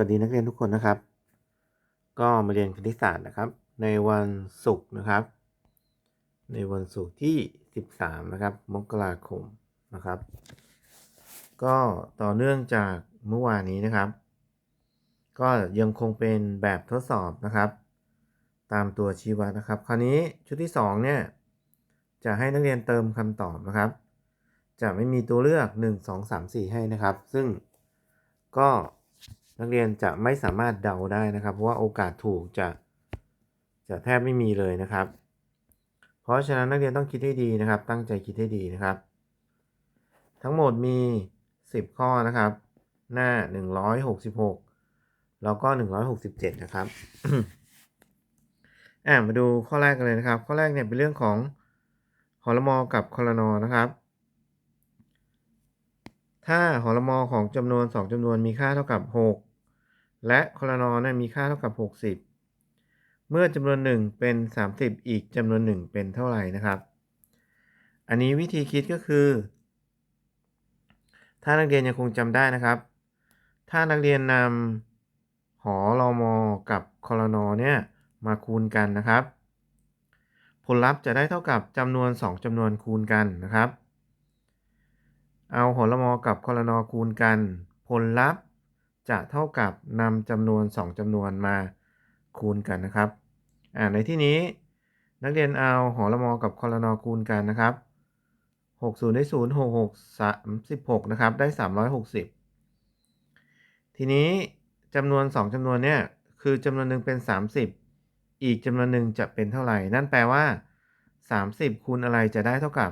วัสดีนักเรียนทุกคนนะครับ ก็มาเรียนคณิตศาสตร์นะครับ ในวันศุกร์นะครับ ในวันศุกร์ที่ 13 นะครับ มกราคมนะครับ ก็ต่อเนื่องจากเมื่อวานนี้นะครับ ก็ยังคงเป็นแบบทดสอบนะครับ ตามตัวชี้วัดนะครับ คราวนี้ชุดที่ 2 เนี่ย จะให้นักเรียนเติมคำตอบนะครับ จะไม่มีตัวเลือก 1 2 3 4 ให้นะครับ ซึ่งก็ นักเรียนจะไม่สามารถเดาได้นะครับ เพราะว่าโอกาสถูกจะจะแทบไม่มีเลยนะครับ เพราะฉะนั้นนักเรียนต้องคิดให้ดีนะครับ ตั้งใจคิดให้ดีนะครับ ทั้งหมดมี 10 ข้อนะครับ หน้า 166 แล้วก็ 167 นะครับอ่ามาดูข้อแรกกันเลยนะครับ ข้อแรกเนี่ยเป็นเรื่องของหอรมอกับคอรนอนะครับ ถ้าหอรมอของจำนวน 2จำนวนมีค่าเท่ากับ 6 และคอรนอเนี่ยมีค่าเท่ากับ 60 เมื่อจำนวน 1 เป็น 30 อีกจำนวน 1 เป็นเท่าไหร่นะครับ อันนี้วิธีคิดก็คือ ถ้านักเรียนยังคงจำได้นะครับ ถ้านักเรียนนำหอรมอกับคอรนอเนี่ยมาคูณกันนะครับ ผลลัพธ์จะได้เท่ากับจำนวน 2จำนวนคูณกันนะครับ เอาหอรมอกับคอรนอคูณกัน ผลลัพธ์ จะเท่ากับนำจำนวน 2จำนวนมาคูณกันนะครับอ่าในที่นี้นักเรียนเอาหอรมอกับคอรนอคูณกันนะครับ 60 ได้ 0 6 6 36 นะครับ ได้ 360 ทีนี้จำนวน 2จำนวนเนี่ยคือจำนวนหนึ่งเป็น 30 อีกจำนวนหนึ่งจะเป็นเท่าไหร่ นั่นแปลว่า 30 คูณอะไรจะได้เท่ากับ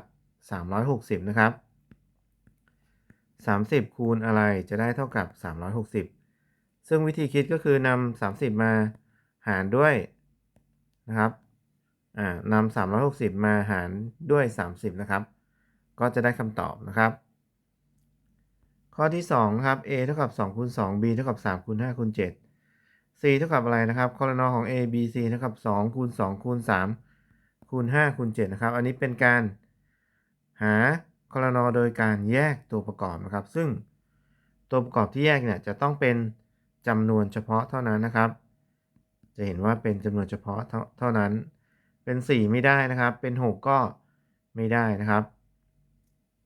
360 นะครับ 30 คูณอะไรจะได้เท่ากับ 360 ซึ่งวิธีคิดก็คือนำ30 มาหารด้วยนะครับอ่านำ360 มาหารด้วย 30 นะครับ ก็จะได้คำตอบนะครับ ข้อที่2ครับ a เท่ากับ2คูณ2 b เท่ากับ3คูณ5คูณ7 c เท่ากับอะไรนะครับคอรนอของ a b c เท่ากับ2คูณ2คูณ3คูณ5คูณ7นะครับ อันนี้เป็นการหา คอรนอโดยการแยกตัวประกอบนะครับ ซึ่งตัวประกอบที่แยกเนี่ยจะต้องเป็นจำนวนเฉพาะเท่านั้นนะครับ จะเห็นว่าเป็นจำนวนเฉพาะเท่าเท่านั้น เป็น 4 ไม่ได้นะครับ เป็น 6 ก็ไม่ได้นะครับ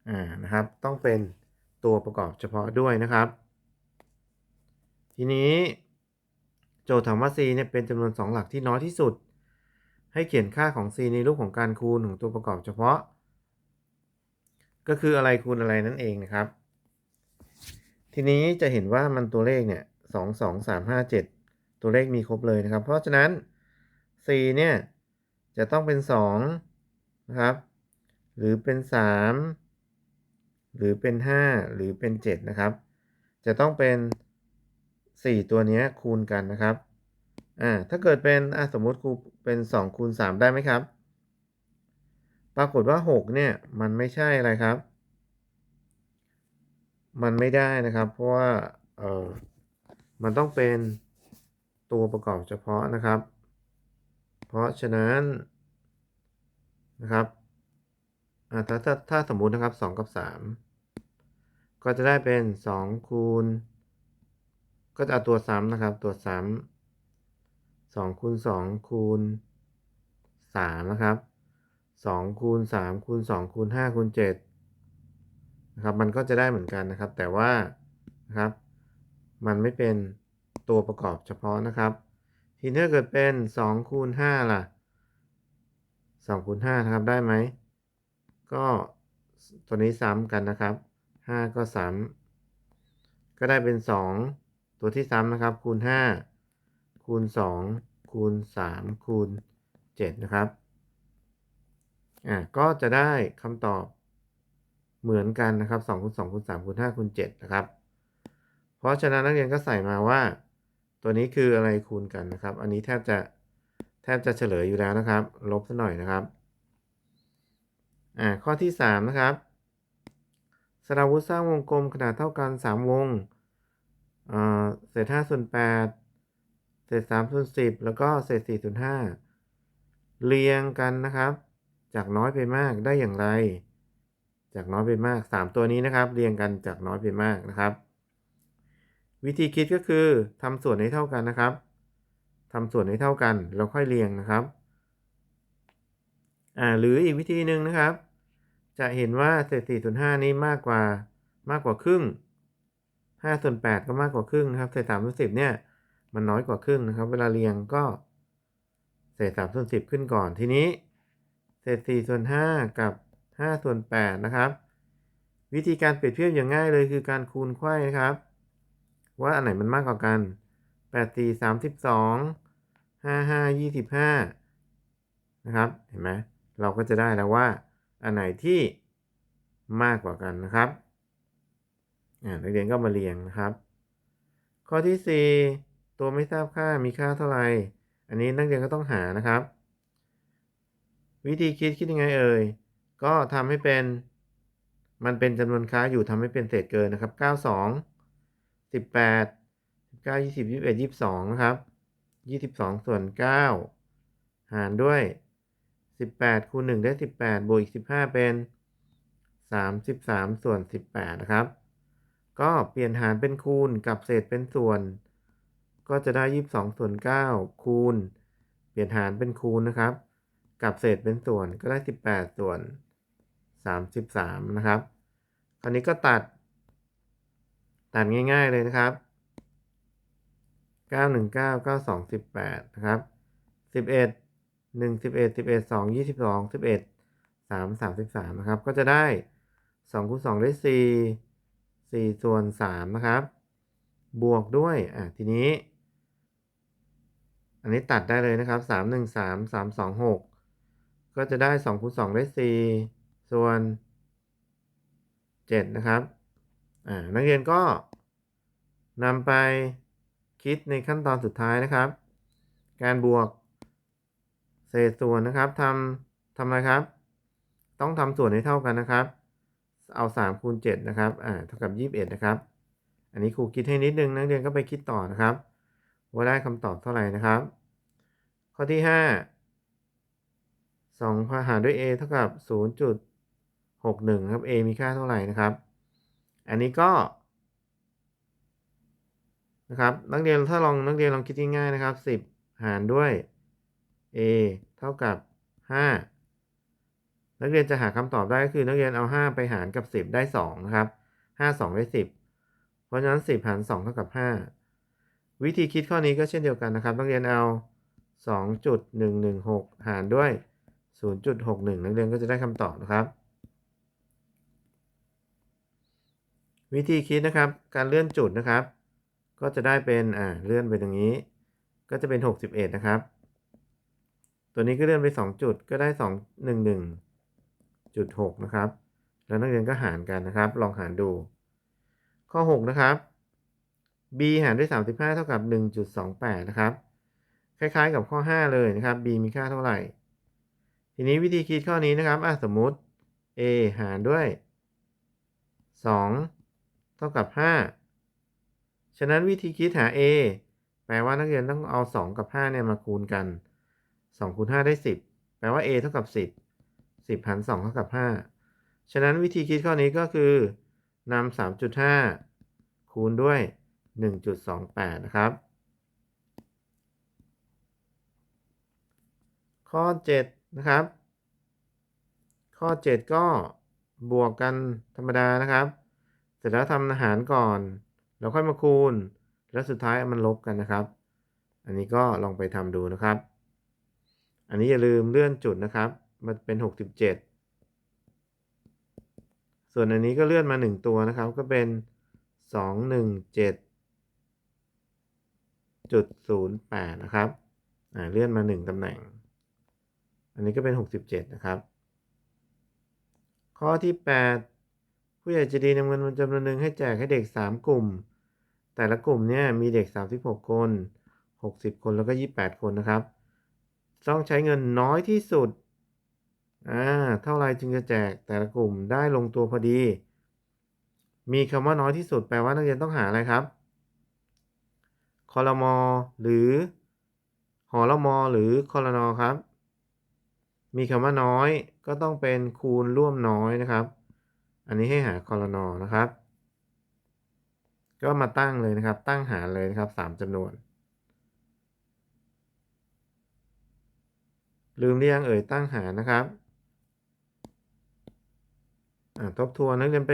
อ่า นะครับ ต้องเป็นตัวประกอบเฉพาะด้วยนะครับ ทีนี้ โจทย์ถามว่า c เนี่ยเป็นจำนวน 2 หลักที่น้อยที่สุด ให้เขียนค่าของ c ในรูปของการคูณของตัวประกอบเฉพาะ ก็คืออะไรคูณอะไรนั่นเองนะครับ ทีนี้จะเห็นว่ามันตัวเลขเนี่ยสองสองสามห้าเจ็ดตัวเลขมีครบเลยนะครับ เพราะฉะนั้น c เนี่ยจะต้องเป็น2นะครับ หรือเป็น3หรือเป็น5หรือเป็น7นะครับ จะต้องเป็น4ตัวนี้คูณกันนะครับอ่าถ้าเกิดเป็นอะสมมุติครูเป็น2คูณ3ได้ไหมครับ ปรากฏว่า 6 เนี่ย มันไม่ใช่อะไรครับ มันไม่ได้นะครับ เพราะว่าเออมันต้องเป็นตัวประกอบเฉพาะนะครับ เพราะฉะนั้นนะครับถ้าถ้าถ้าสมมุตินะครับ 2 กับ 3 ก็จะได้เป็น 2 คูณ ก็จะเอาตัวซ้ำนะครับ ตัวซ้ำ2คูณ2คูณ3นะครับ 2คูณ3คูณ2คูณ5คูณ7นะครับมันก็จะได้เหมือนกันนะครับ แต่ว่านะครับมันไม่เป็นตัวประกอบเฉพาะนะครับ ทีนี้เกิดเป็น2คูณ5ล่ะ2คูณ5นะครับได้ไหม ก็ตัวนี้ซ้ำกันนะครับ 5 ก็ซ้ำก็ได้เป็น 2 ตัวที่ซ้ำนะครับคูณ 5 คูณ 2 คูณ 3 คูณ 7 นะครับ อ่าก็จะได้คำตอบเหมือนกันนะครับ2คูณ2คูณ3คูณ5คูณ7นะครับ เพราะฉะนั้นนักเรียนก็ใส่มาว่า ตัวนี้คืออะไรคูณกันนะครับ อันนี้แทบจะแทบจะเฉลยอยู่แล้วนะครับ ลบซะหน่อยนะครับอ่าข้อที่ 3 นะครับสราวุธสร้างวงกลมขนาดเท่ากัน 3 วงอ่าเศษ5ส่วน8เศษ3ส่วน10 แล้วก็เศษ4ส่วน5เรียงกันนะครับ จากน้อยไปมากได้อย่างไร จากน้อยไปมาก 3 ตัวนี้นะครับ เรียงกันจากน้อยไปมากนะครับ วิธีคิดก็คือทำส่วนให้เท่ากันนะครับทำส่วนให้เท่ากันแล้วค่อยเรียงนะครับอ่าหรืออีกวิธีหนึ่งนะครับ จะเห็นว่าเศษ4ส่วน5นี้มากกว่ามากกว่าครึ่ง5ส่วน8ก็มากกว่าครึ่งนะครับเศษ3ส่วน10เนี่ยมันน้อยกว่าครึ่งนะครับ เวลาเรียงก็เศษ3ส่วน10ขึ้นก่อนทีนี้ เศษ4ส่วน5กับ 5 ส่วน8นะครับ วิธีการเปรียบเทียบอย่างง่ายเลยคือการคูณไขว้นะครับ ว่าอันไหนมันมากกว่ากัน 8 4 32 5 5 25 นะครับ เห็นไหมเราก็จะได้แล้วว่า อันไหนที่มากกว่ากันนะครับนักเรียนก็มาเรียงนะครับ ข้อที่ 4 ตัวไม่ทราบค่ามีค่าเท่าไหร่ อันนี้นักเรียนก็ต้องหานะครับ วิธีคิดคิดยังไงเอ่ย ก็ทำให้เป็น มันเป็นจำนวนค้าอยู่ทำให้เป็นเศษเกินนะครับ 92 18 19 20 21 22 นะครับ 22 ส่วน 9 หารด้วย 18 คูณ 1 ได้ 18 บวกอีก 15 เป็น 33 ส่วน 18 นะครับ ก็เปลี่ยนหารเป็นคูณกับเศษเป็นส่วน ก็จะได้ 22 ส่วน 9 คูณ เปลี่ยนหารเป็นคูณนะครับ กับเศษเป็นส่วนก็ได้ 18 ส่วน 33 นะครับ คราวนี้ก็ตัด ตัดง่ายๆเลยนะครับ 919 92 18 นะครับ 11 1 11 11 2 22 11 3 33 นะครับ ก็จะได้2คูณ2ได้ 4 4 ส่วน 3 นะครับ บวกด้วย อะ ทีนี้ อันนี้ตัดได้เลยนะครับ 3 1 3 3 2 6 ก็จะได้2คูณ2ได้ 4 ส่วน 7 นะครับ อ่า นักเรียนก็นำไปคิดในขั้นตอนสุดท้ายนะครับ การบวก เศษส่วนนะครับทำทำอะไรครับ ต้องทำส่วนให้เท่ากันนะครับ เอา3คูณ7นะครับ อ่า เท่ากับ 21 นะครับ อันนี้ครูคิดให้นิดนึง นักเรียนก็ไปคิดต่อนะครับ ว่าได้คำตอบเท่าไหร่นะครับ ข้อที่ 5 2พหารด้วย a เท่ากับ 0.61ครับ a มีค่าเท่าไหร่นะครับ อันนี้ก็นะครับนักเรียนถ้าลองนักเรียนลองคิดง่ายๆนะครับ 10 หารด้วย a เท่ากับ 5 นักเรียนจะหาคำตอบได้ก็คือนักเรียนเอา 5 ไปหารกับ 10 ได้ 2 นะครับ 5 2 ได้ 10 เพราะฉะนั้น 10 หาร 2 เท่ากับ 5 วิธีคิดข้อนี้ก็เช่นเดียวกันนะครับ นักเรียนเอา 2.116 หารด้วย 0.61 นักเรียนก็จะได้คำตอบนะครับ วิธีคิดนะครับ การเลื่อนจุดนะครับ ก็จะได้เป็นอ่าเลื่อนไปตรงนี้ ก็จะเป็น 61 นะครับ ตัวนี้ก็เลื่อนไป 2 จุดก็ได้ 2 11.6 นะครับ แล้วนักเรียนก็หารกันนะครับ ลองหารดู ข้อ 6 นะครับ b หารด้วย 35 เท่ากับ 1.28 นะครับ คล้ายๆกับข้อ 5 เลยนะครับ b มีค่าเท่าไหร่ ทีนี้วิธีคิดข้อนี้นะครับอะสมมุติ a หารด้วย 2 เท่ากับ 5 ฉะนั้นวิธีคิดหา a แปลว่านักเรียนต้องเอา 2 กับ5เนี่ยมาคูณกัน 2 คูณ 5 ได้ 10 แปลว่า a เท่ากับ 10 10หาร2เท่ากับ 5 ฉะนั้นวิธีคิดข้อนี้ก็คือนำ3.5 คูณด้วย 1.28 นะครับ ข้อ 7 นะครับ ข้อ 7 ก็บวกกันธรรมดานะครับ เสร็จแล้วทำอาหารก่อน แล้วค่อยมาคูณ แล้วสุดท้ายมันลบกันนะครับ อันนี้ก็ลองไปทำดูนะครับ อันนี้อย่าลืมเลื่อนจุดนะครับ มันเป็น 67 ส่วนอันนี้ก็เลื่อนมา 1 ตัวนะครับ ก็เป็น 217.08นะครับ อ่า เลื่อนมา1ตำแหน่ง อันนี้ก็เป็น 67 นะครับ ข้อที่ 8 ผู้ใหญ่จะดีนำเงินจำนวนหนึ่งให้แจกให้เด็ก 3 กลุ่ม แต่ละกลุ่มเนี่ยมีเด็ก 36 คน 60 คนแล้วก็ 28 คนนะครับ ต้องใช้เงินน้อยที่สุดอ่าเท่าไรจึงจะแจกแต่ละกลุ่มได้ลงตัวพอดี มีคำว่าน้อยที่สุดแปลว่านักเรียนต้องหาอะไรครับคอรมอหรือหอรมอหรือคอรนอครับ มีคำว่าน้อยก็ต้องเป็นคูณร่วมน้อยนะครับ อันนี้ให้หาคอรนอนะครับ ก็มาตั้งเลยนะครับ ตั้งหารเลยนะครับสามจำนวน ลืมหรือยังเอ่ยตั้งหารนะครับอ่าทบทวนนักเรียนไป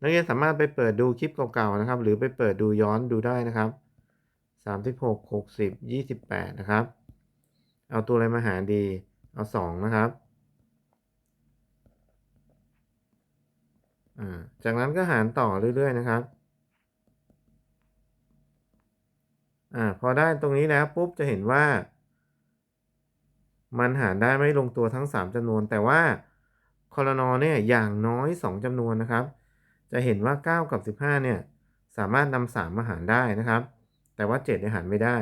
นักเรียนสามารถไปเปิดดูคลิปเก่าๆนะครับ หรือไปเปิดดูย้อนดูได้นะครับสามสิบหกหกสิบยี่สิบแปดนะครับ เอาตัวอะไรมาหารดี เอาสองนะครับจากนั้นก็หารต่อเรื่อยๆนะครับอ่าพอได้ตรงนี้แล้วปุ๊บจะเห็นว่า มันหารได้ไม่ลงตัวทั้ง 3จำนวน แต่ว่าคอรนอเนี่ยอย่างน้อย 2จำนวนนะครับ จะเห็นว่า 9 กับ 15 เนี่ยสามารถนำ3มาหารได้นะครับ แต่ว่า7เนี่ยหารไม่ได้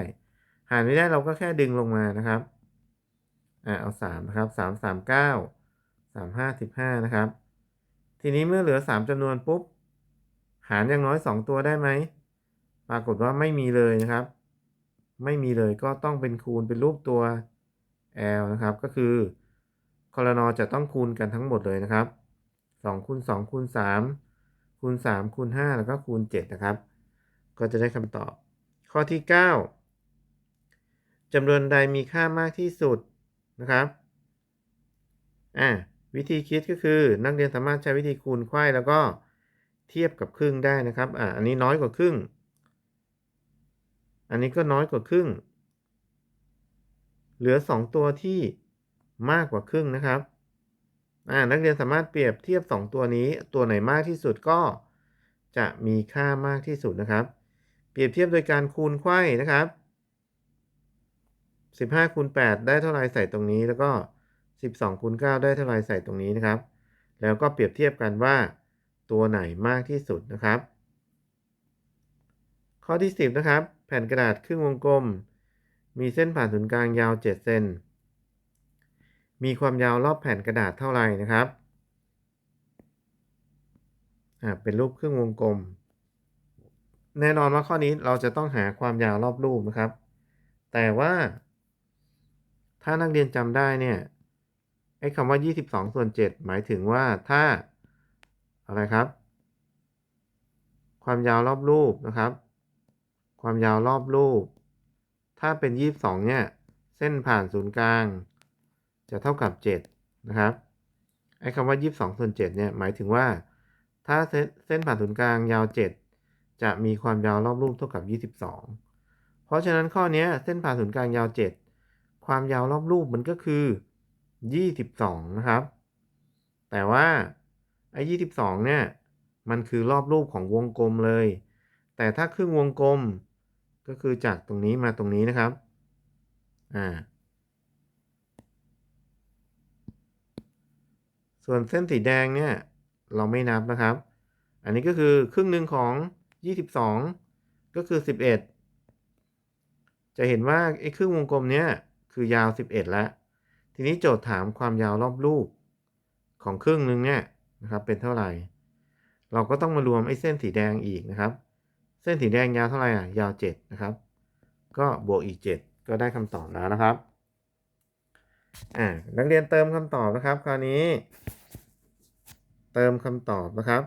หารไม่ได้เราก็แค่ดึงลงมานะครับ อ่าเอา3นะครับ3 3 9 3 5 15นะครับ ทีนี้เมื่อเหลือ3จำนวนปุ๊บ หารอย่างน้อย2ตัวได้ไหม ปรากฏว่าไม่มีเลยนะครับ ไม่มีเลยก็ต้องเป็นคูณเป็นรูปตัว L นะครับ ก็คือคอรนอจะต้องคูณกันทั้งหมดเลยนะครับ2คูณ2คูณ3คูณ3คูณ5แล้วก็คูณ7นะครับ ก็จะได้คำตอบ ข้อที่ 9จำนวนใดมีค่ามากที่สุด นะครับอ่าวิธีคิดก็คือนักเรียนสามารถใช้วิธีคูณไขว้แล้วก็เทียบกับครึ่งได้นะครับอ่าอันนี้น้อยกว่าครึ่ง อันนี้ก็น้อยกว่าครึ่ง เหลือ 2 ตัวที่มากกว่าครึ่งนะครับอ่านักเรียนสามารถเปรียบเทียบ 2 ตัวนี้ ตัวไหนมากที่สุดก็จะมีค่ามากที่สุดนะครับ เปรียบเทียบโดยการคูณไขว้นะครับ 15คูณ8ได้เท่าไรใส่ตรงนี้ แล้วก็ 12คูณ9ได้เท่าไรใส่ตรงนี้นะครับ แล้วก็เปรียบเทียบกันว่าตัวไหนมากที่สุดนะครับ ข้อที่ 10 นะครับ แผ่นกระดาษครึ่งวงกลม มีเส้นผ่านศูนย์กลางยาว 7 เซน มีความยาวรอบแผ่นกระดาษเท่าไรนะครับอ่าเป็นรูปครึ่งวงกลม แน่นอนว่าข้อนี้เราจะต้องหาความยาวรอบรูปนะครับ แต่ว่า ถ้านักเรียนจำได้เนี่ยไอ้คำว่า 22 ส่วน 7 หมายถึงว่าถ้า อะไรครับ ความยาวรอบรูปนะครับ ความยาวรอบรูป ถ้าเป็น 22 เนี่ย เส้นผ่านศูนย์กลาง จะเท่ากับ 7 นะครับ ไอ้คำว่า 22 ส่วน 7 เนี่ย หมายถึงว่า ถ้าเส้นผ่านศูนย์กลางยาว 7 จะมีความยาวรอบรูปเท่ากับ 22 เพราะฉะนั้นข้อนี้เส้นผ่านศูนย์กลางยาว 7 ความยาวรอบรูปมันก็คือ 22 นะครับ แต่ว่าไอ้22เนี่ย มันคือรอบรูปของวงกลมเลย แต่ถ้าครึ่งวงกลม ก็คือจากตรงนี้มาตรงนี้นะครับ อ่า ส่วนเส้นสีแดงเนี่ย เราไม่นับนะครับ อันนี้ก็คือครึ่งหนึ่งของ 22 ก็คือ 11 จะเห็นว่าไอ้ครึ่งวงกลมเนี้ย คือยาว 11 แล้ว ทีนี้โจทย์ถามความยาวรอบรูปของครึ่งหนึ่งเนี่ยนะครับเป็นเท่าไหร่ เราก็ต้องมารวมไอ้เส้นสีแดงอีกนะครับ เส้นสีแดงยาวเท่าไหร่อะยาว 7 นะครับ ก็บวกอีก 7 ก็ได้คำตอบแล้วนะครับอ่านักเรียนเติมคำตอบนะครับ คราวนี้ เติมคำตอบนะครับ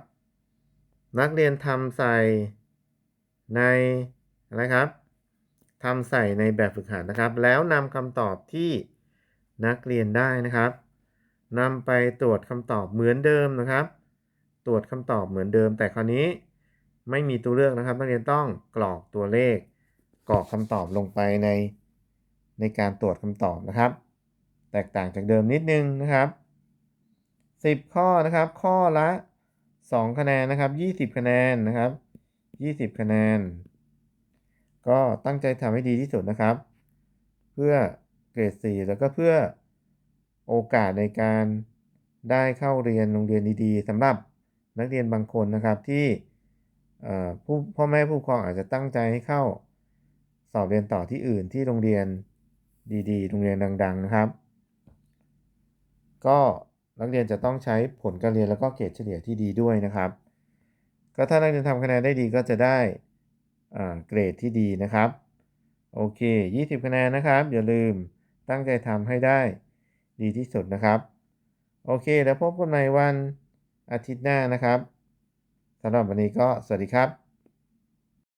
นักเรียนทำใส่ในอะไรครับ ทำใส่ในแบบฝึกหัดนะครับ แล้วนำคำตอบที่นักเรียนได้นะครับนำไปตรวจคำตอบเหมือนเดิมนะครับ ตรวจคำตอบเหมือนเดิม แต่คราวนี้ไม่มีตัวเลือกนะครับ นักเรียนต้องกรอกตัวเลขกรอกคำตอบลงไปในในการตรวจคำตอบนะครับ แตกต่างจากเดิมนิดนึงนะครับ 10 ข้อนะครับ ข้อละ 2 คะแนนนะครับ 20 คะแนนนะครับ 20 คะแนน ก็ตั้งใจทำให้ดีที่สุดนะครับ เพื่อเกรด4แล้วก็เพื่อโอกาสในการได้เข้าเรียนโรงเรียนดีๆสำหรับนักเรียนบางคนนะครับที่ผู้พ่อแม่ผู้ปกครองอาจจะตั้งใจให้เข้าสอบเรียนต่อที่อื่นที่โรงเรียนดีๆ โรงเรียนดัง ๆ นะครับ ก็นักเรียนจะต้องใช้ผลการเรียนแล้วก็เกรดเฉลี่ยที่ดีด้วยนะครับ ก็ถ้านักเรียนทำคะแนนได้ดีก็จะได้ เกรดที่ดีนะครับ โอเค 20 คะแนนนะครับ อย่าลืมตั้งใจทำให้ได้ดีที่สุดนะครับ โอเค แล้วพบกันใหม่วันอาทิตย์หน้านะครับสำหรับวันนี้ก็สวัสดีครับ